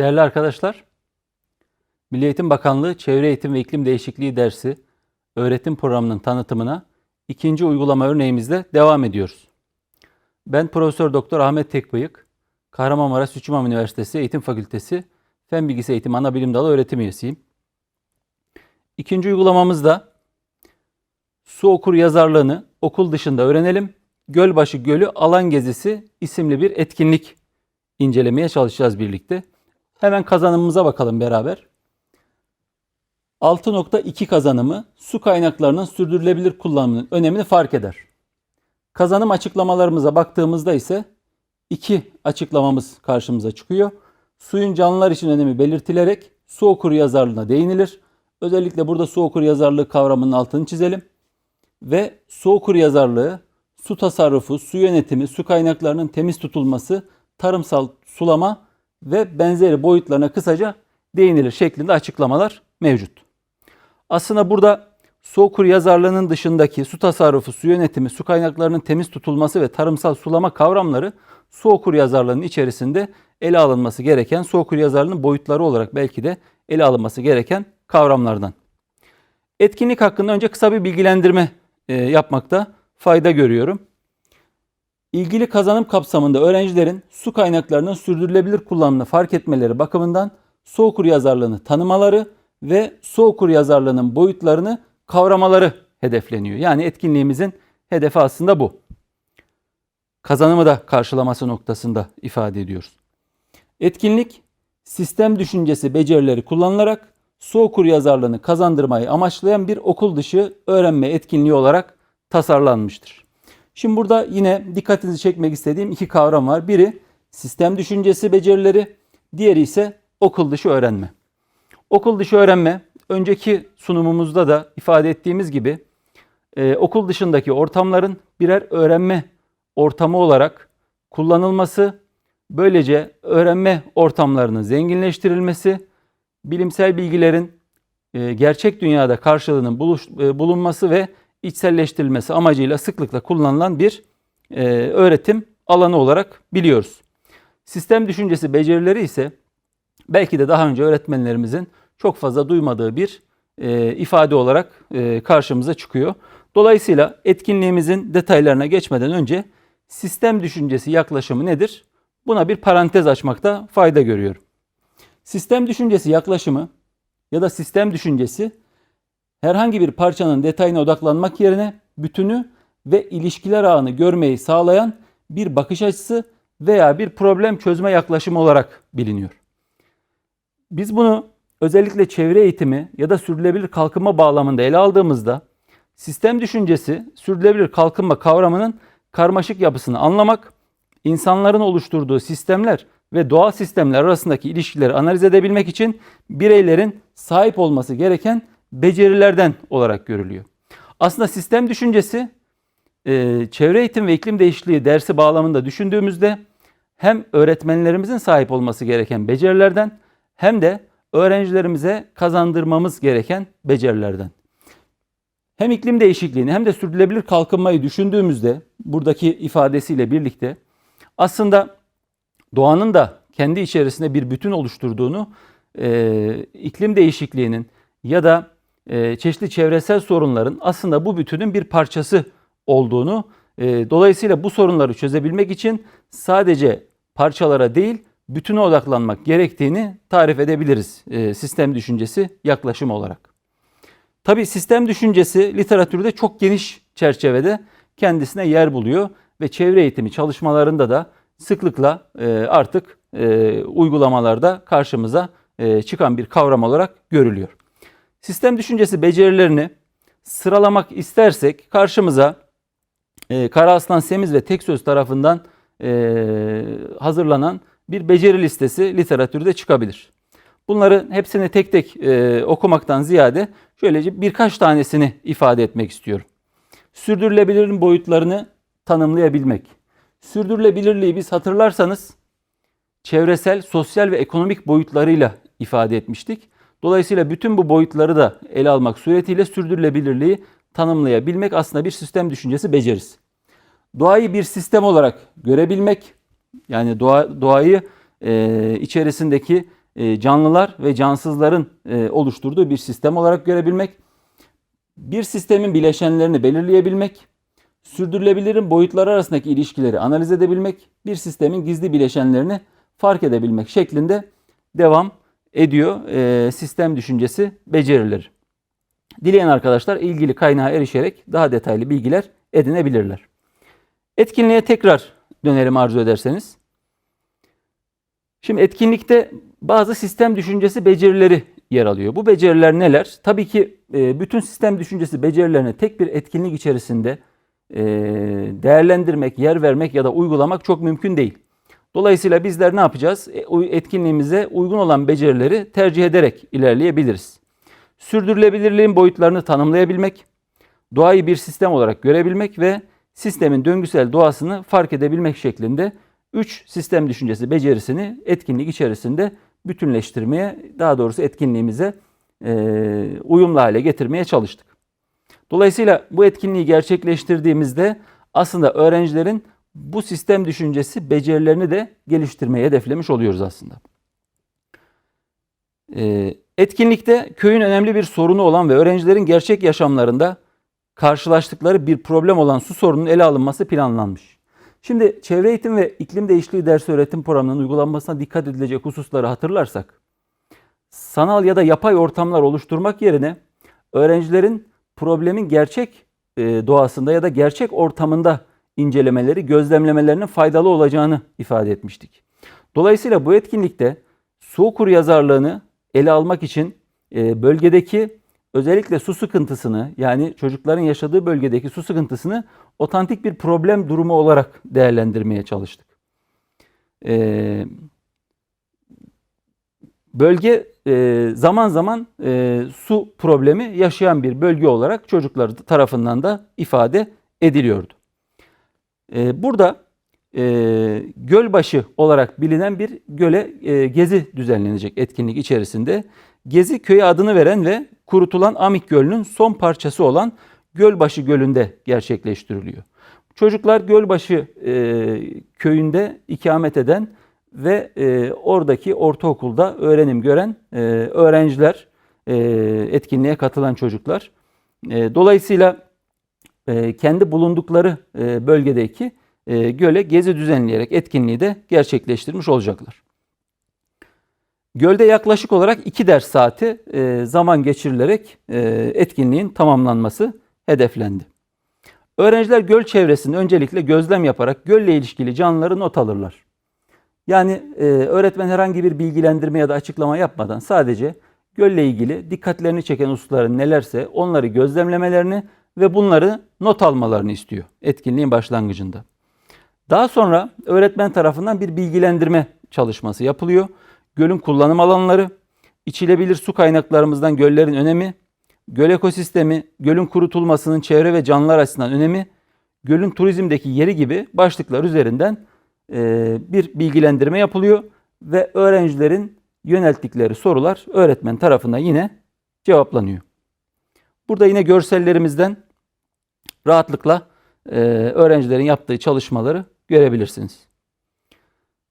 Değerli arkadaşlar, Milli Eğitim Bakanlığı Çevre Eğitim ve İklim Değişikliği dersi öğretim programının tanıtımına ikinci uygulama örneğimizle devam ediyoruz. Ben Profesör Doktor Ahmet Tekbıyık, Kahramanmaraş Süçümam Üniversitesi Eğitim Fakültesi Fen Bilgisi Eğitimi Anabilim Dalı öğretim üyesiyim. İkinci uygulamamızda su okur yazarlığını okul dışında öğrenelim. Gölbaşı Gölü Alan Gezisi isimli bir etkinlik incelemeye çalışacağız birlikte. Hemen kazanımımıza bakalım beraber. 6.2 kazanımı su kaynaklarının sürdürülebilir kullanımının önemini fark eder. Kazanım açıklamalarımıza baktığımızda ise iki açıklamamız karşımıza çıkıyor. Suyun canlılar için önemi belirtilerek su okur yazarlığına değinilir. Özellikle burada su okur yazarlığı kavramının altını çizelim. Ve su okur yazarlığı, su tasarrufu, su yönetimi, su kaynaklarının temiz tutulması, tarımsal sulama ve benzeri boyutlarına kısaca değinilir şeklinde açıklamalar mevcut. Aslında burada su okur yazarlığının dışındaki su tasarrufu, su yönetimi, su kaynaklarının temiz tutulması ve tarımsal sulama kavramları su okur yazarlığının içerisinde ele alınması gereken, su okur yazarlığının boyutları olarak belki de ele alınması gereken kavramlardan. Etkinlik hakkında önce kısa bir bilgilendirme e, yapmakta fayda görüyorum. İlgili kazanım kapsamında öğrencilerin su kaynaklarının sürdürülebilir kullanımını fark etmeleri bakımından su okur yazarlığını tanımaları ve su okur yazarlığının boyutlarını kavramaları hedefleniyor. Yani etkinliğimizin hedefi aslında bu. Kazanımı da karşılaması noktasında ifade ediyoruz. Etkinlik sistem düşüncesi becerileri kullanılarak su okur yazarlığını kazandırmayı amaçlayan bir okul dışı öğrenme etkinliği olarak tasarlanmıştır. Şimdi burada yine dikkatinizi çekmek istediğim iki kavram var. Biri sistem düşüncesi becerileri, diğeri ise okul dışı öğrenme. Okul dışı öğrenme önceki sunumumuzda da ifade ettiğimiz gibi e, okul dışındaki ortamların birer öğrenme ortamı olarak kullanılması, böylece öğrenme ortamlarının zenginleştirilmesi, bilimsel bilgilerin e, gerçek dünyada karşılığının buluş, e, bulunması ve içselleştirilmesi amacıyla sıklıkla kullanılan bir e, öğretim alanı olarak biliyoruz. Sistem düşüncesi becerileri ise belki de daha önce öğretmenlerimizin çok fazla duymadığı bir e, ifade olarak e, karşımıza çıkıyor. Dolayısıyla etkinliğimizin detaylarına geçmeden önce sistem düşüncesi yaklaşımı nedir? Buna bir parantez açmakta fayda görüyorum. Sistem düşüncesi yaklaşımı ya da sistem düşüncesi herhangi bir parçanın detayına odaklanmak yerine bütünü ve ilişkiler ağını görmeyi sağlayan bir bakış açısı veya bir problem çözme yaklaşımı olarak biliniyor. Biz bunu özellikle çevre eğitimi ya da sürdürülebilir kalkınma bağlamında ele aldığımızda sistem düşüncesi sürdürülebilir kalkınma kavramının karmaşık yapısını anlamak, insanların oluşturduğu sistemler ve doğal sistemler arasındaki ilişkileri analiz edebilmek için bireylerin sahip olması gereken becerilerden olarak görülüyor. Aslında sistem düşüncesi e, çevre eğitim ve iklim değişikliği dersi bağlamında düşündüğümüzde hem öğretmenlerimizin sahip olması gereken becerilerden hem de öğrencilerimize kazandırmamız gereken becerilerden. Hem iklim değişikliğini hem de sürdürülebilir kalkınmayı düşündüğümüzde buradaki ifadesiyle birlikte aslında doğanın da kendi içerisinde bir bütün oluşturduğunu, e, iklim değişikliğinin ya da çeşitli çevresel sorunların aslında bu bütünün bir parçası olduğunu, e, dolayısıyla bu sorunları çözebilmek için sadece parçalara değil, bütüne odaklanmak gerektiğini tarif edebiliriz e, sistem düşüncesi yaklaşım olarak. Tabi sistem düşüncesi literatürde çok geniş çerçevede kendisine yer buluyor ve çevre eğitimi çalışmalarında da sıklıkla e, artık e, uygulamalarda karşımıza e, çıkan bir kavram olarak görülüyor. Sistem düşüncesi becerilerini sıralamak istersek karşımıza e, Kara Aslan Semiz ve Tek Söz tarafından e, hazırlanan bir beceri listesi literatürde çıkabilir. Bunları hepsini tek tek e, okumaktan ziyade şöylece birkaç tanesini ifade etmek istiyorum. Sürdürülebilirliğin boyutlarını tanımlayabilmek. Sürdürülebilirliği biz hatırlarsanız çevresel, sosyal ve ekonomik boyutlarıyla ifade etmiştik. Dolayısıyla bütün bu boyutları da ele almak suretiyle sürdürülebilirliği tanımlayabilmek aslında bir sistem düşüncesi becerisi. Doğayı bir sistem olarak görebilmek, yani doğa, doğayı e, içerisindeki e, canlılar ve cansızların e, oluşturduğu bir sistem olarak görebilmek, bir sistemin bileşenlerini belirleyebilmek, sürdürülebilirin boyutları arasındaki ilişkileri analiz edebilmek, bir sistemin gizli bileşenlerini fark edebilmek şeklinde devam ediyor e, sistem düşüncesi becerileri. Dileyen arkadaşlar ilgili kaynağa erişerek daha detaylı bilgiler edinebilirler. Etkinliğe tekrar dönelim arzu ederseniz. Şimdi etkinlikte bazı sistem düşüncesi becerileri yer alıyor. Bu beceriler neler? Tabii ki e, bütün sistem düşüncesi becerilerini tek bir etkinlik içerisinde e, değerlendirmek, yer vermek ya da uygulamak çok mümkün değil. Dolayısıyla bizler ne yapacağız? E, Etkinliğimize uygun olan becerileri tercih ederek ilerleyebiliriz. Sürdürülebilirliğin boyutlarını tanımlayabilmek, doğayı bir sistem olarak görebilmek ve sistemin döngüsel doğasını fark edebilmek şeklinde 3 sistem düşüncesi becerisini etkinlik içerisinde bütünleştirmeye, daha doğrusu etkinliğimize e, uyumlu hale getirmeye çalıştık. Dolayısıyla bu etkinliği gerçekleştirdiğimizde aslında öğrencilerin bu sistem düşüncesi becerilerini de geliştirmeyi hedeflemiş oluyoruz aslında. E, etkinlikte köyün önemli bir sorunu olan ve öğrencilerin gerçek yaşamlarında karşılaştıkları bir problem olan su sorununun ele alınması planlanmış. Şimdi çevre eğitim ve iklim değişikliği ders öğretim programının uygulanmasına dikkat edilecek hususları hatırlarsak, sanal ya da yapay ortamlar oluşturmak yerine öğrencilerin problemin gerçek e, doğasında ya da gerçek ortamında incelemeleri, gözlemlemelerinin faydalı olacağını ifade etmiştik. Dolayısıyla bu etkinlikte su okur yazarlığını ele almak için e, bölgedeki özellikle su sıkıntısını yani çocukların yaşadığı bölgedeki su sıkıntısını otantik bir problem durumu olarak değerlendirmeye çalıştık. Ee, bölge e, zaman zaman e, su problemi yaşayan bir bölge olarak çocuklar tarafından da ifade ediliyordu. E, burada e, Gölbaşı olarak bilinen bir göle e, gezi düzenlenecek etkinlik içerisinde. Gezi köye adını veren ve kurutulan Amik Gölü'nün son parçası olan Gölbaşı Gölü'nde gerçekleştiriliyor. Çocuklar Gölbaşı e, köyünde ikamet eden ve e, oradaki ortaokulda öğrenim gören e, öğrenciler, e, etkinliğe katılan çocuklar. E, dolayısıyla e, kendi bulundukları e, bölgedeki e, göle gezi düzenleyerek etkinliği de gerçekleştirmiş olacaklar. Gölde yaklaşık olarak 2 ders saati zaman geçirilerek etkinliğin tamamlanması hedeflendi. Öğrenciler göl çevresinde öncelikle gözlem yaparak gölle ilişkili canlıları not alırlar. Yani öğretmen herhangi bir bilgilendirme ya da açıklama yapmadan sadece gölle ilgili dikkatlerini çeken hususların nelerse onları gözlemlemelerini ve bunları not almalarını istiyor etkinliğin başlangıcında. Daha sonra öğretmen tarafından bir bilgilendirme çalışması yapılıyor. Gölün kullanım alanları, içilebilir su kaynaklarımızdan göllerin önemi, göl ekosistemi, gölün kurutulmasının çevre ve canlılar açısından önemi, gölün turizmdeki yeri gibi başlıklar üzerinden e, bir bilgilendirme yapılıyor ve öğrencilerin yönelttikleri sorular öğretmen tarafından yine cevaplanıyor. Burada yine görsellerimizden rahatlıkla e, öğrencilerin yaptığı çalışmaları görebilirsiniz.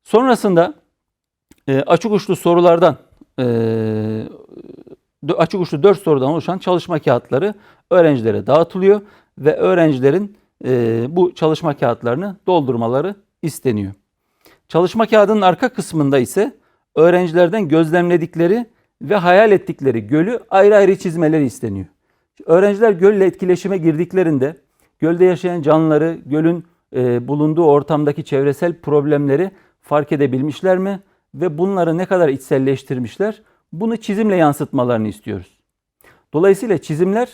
Sonrasında e, açık uçlu sorulardan e, açık uçlu 4 sorudan oluşan çalışma kağıtları öğrencilere dağıtılıyor ve öğrencilerin e, bu çalışma kağıtlarını doldurmaları isteniyor. Çalışma kağıdının arka kısmında ise öğrencilerden gözlemledikleri ve hayal ettikleri gölü ayrı ayrı çizmeleri isteniyor. Öğrenciler gölle etkileşime girdiklerinde gölde yaşayan canlıları, gölün e, bulunduğu ortamdaki çevresel problemleri fark edebilmişler mi? Ve bunları ne kadar içselleştirmişler? Bunu çizimle yansıtmalarını istiyoruz. Dolayısıyla çizimler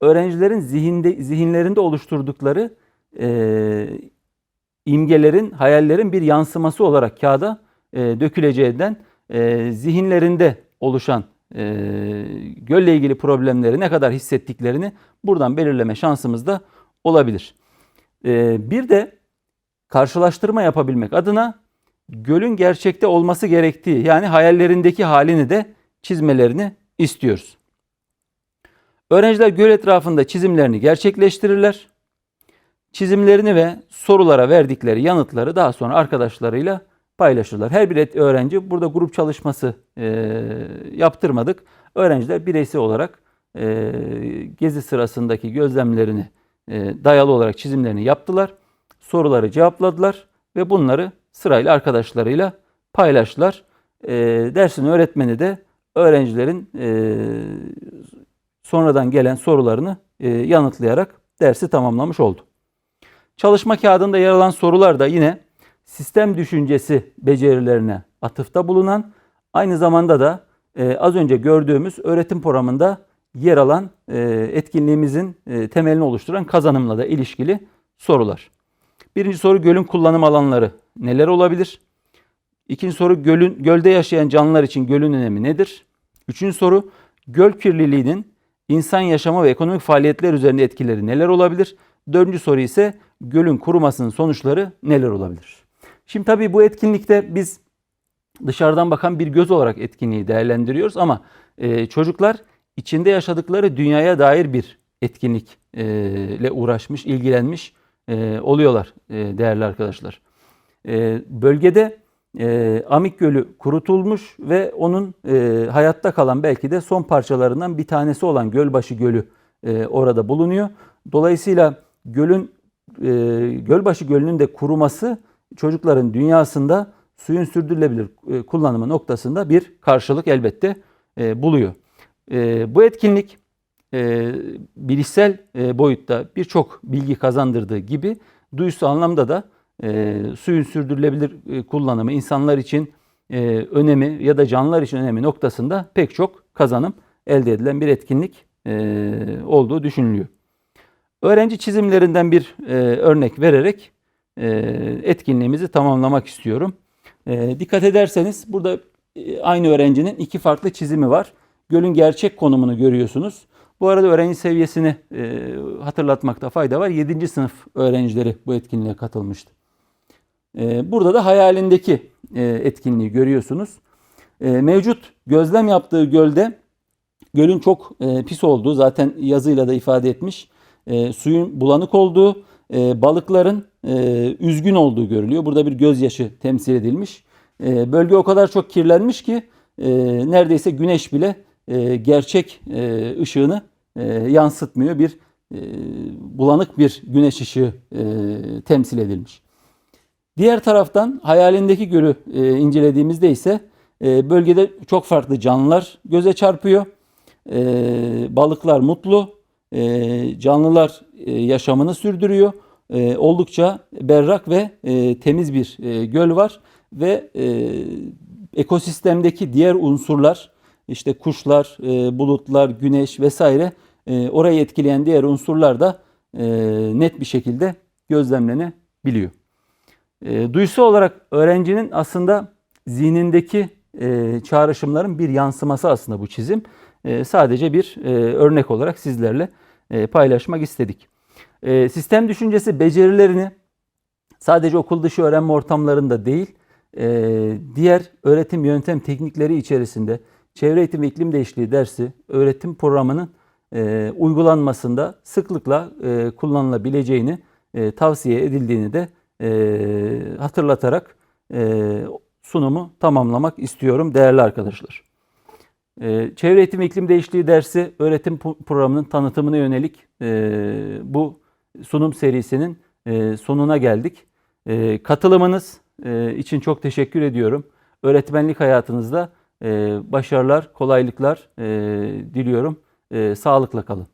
öğrencilerin zihinde, zihinlerinde oluşturdukları e, imgelerin, hayallerin bir yansıması olarak kağıda e, döküleceğinden e, zihinlerinde oluşan e, gölle ilgili problemleri ne kadar hissettiklerini buradan belirleme şansımız da olabilir. E, bir de karşılaştırma yapabilmek adına gölün gerçekte olması gerektiği yani hayallerindeki halini de çizmelerini istiyoruz. Öğrenciler göl etrafında çizimlerini gerçekleştirirler. Çizimlerini ve sorulara verdikleri yanıtları daha sonra arkadaşlarıyla paylaşırlar. Her bir öğrenci burada grup çalışması e, yaptırmadık. Öğrenciler bireysel olarak e, gezi sırasındaki gözlemlerini e, dayalı olarak çizimlerini yaptılar. Soruları cevapladılar ve bunları sırayla arkadaşlarıyla paylaştılar. E, dersin öğretmeni de öğrencilerin e, sonradan gelen sorularını e, yanıtlayarak dersi tamamlamış oldu. Çalışma kağıdında yer alan sorular da yine sistem düşüncesi becerilerine atıfta bulunan, aynı zamanda da e, az önce gördüğümüz öğretim programında yer alan e, etkinliğimizin e, temelini oluşturan kazanımla da ilişkili sorular. Birinci soru gölün kullanım alanları neler olabilir? İkinci soru gölün gölde yaşayan canlılar için gölün önemi nedir? Üçüncü soru göl kirliliğinin insan yaşamı ve ekonomik faaliyetler üzerinde etkileri neler olabilir? Dördüncü soru ise gölün kurumasının sonuçları neler olabilir? Şimdi tabii bu etkinlikte biz dışarıdan bakan bir göz olarak etkinliği değerlendiriyoruz ama e, çocuklar içinde yaşadıkları dünyaya dair bir etkinlikle uğraşmış, ilgilenmiş e, oluyorlar e, değerli arkadaşlar. E, bölgede e, Amik Gölü kurutulmuş ve onun e, hayatta kalan belki de son parçalarından bir tanesi olan Gölbaşı Gölü e, orada bulunuyor. Dolayısıyla gölün e, Gölbaşı Gölü'nün de kuruması çocukların dünyasında suyun sürdürülebilir e, kullanımı noktasında bir karşılık elbette e, buluyor. E, bu etkinlik bilişsel boyutta birçok bilgi kazandırdığı gibi duyusal anlamda da suyun sürdürülebilir kullanımı insanlar için önemi ya da canlılar için önemi noktasında pek çok kazanım elde edilen bir etkinlik olduğu düşünülüyor. Öğrenci çizimlerinden bir örnek vererek etkinliğimizi tamamlamak istiyorum. E, dikkat ederseniz burada e, aynı öğrencinin iki farklı çizimi var. Gölün gerçek konumunu görüyorsunuz. Bu arada öğrenci seviyesini e, hatırlatmakta fayda var. 7. sınıf öğrencileri bu etkinliğe katılmıştı. E, burada da hayalindeki e, etkinliği görüyorsunuz. E, mevcut gözlem yaptığı gölde gölün çok e, pis olduğu zaten yazıyla da ifade etmiş. E, suyun bulanık olduğu, e, balıkların e, üzgün olduğu görülüyor. Burada bir gözyaşı temsil edilmiş. E, bölge o kadar çok kirlenmiş ki e, neredeyse güneş bile e, gerçek e, ışığını e, yansıtmıyor. Bir e, bulanık bir güneş ışığı e, temsil edilmiş. Diğer taraftan hayalindeki gölü e, incelediğimizde ise e, bölgede çok farklı canlılar göze çarpıyor. E, balıklar mutlu, e, canlılar e, yaşamını sürdürüyor. E, oldukça berrak ve e, temiz bir e, göl var ve e, ekosistemdeki diğer unsurlar işte kuşlar, e, bulutlar, güneş vesaire e, orayı etkileyen diğer unsurlar da e, net bir şekilde gözlemlenebiliyor. E, duyusu olarak öğrencinin aslında zihnindeki e, çağrışımların bir yansıması aslında bu çizim. E, sadece bir e, örnek olarak sizlerle e, paylaşmak istedik. E, sistem düşüncesi becerilerini sadece okul dışı öğrenme ortamlarında değil, e, diğer öğretim yöntem teknikleri içerisinde çevre eğitim ve iklim değişikliği dersi öğretim programının uygulanmasında sıklıkla kullanılabileceğini tavsiye edildiğini de hatırlatarak sunumu tamamlamak istiyorum değerli arkadaşlar. E, çevre eğitim iklim değişikliği dersi öğretim programının tanıtımına yönelik e, bu sunum serisinin e, sonuna geldik. E, katılımınız e, için çok teşekkür ediyorum. Öğretmenlik hayatınızda e, başarılar, kolaylıklar e, diliyorum. E, sağlıkla kalın.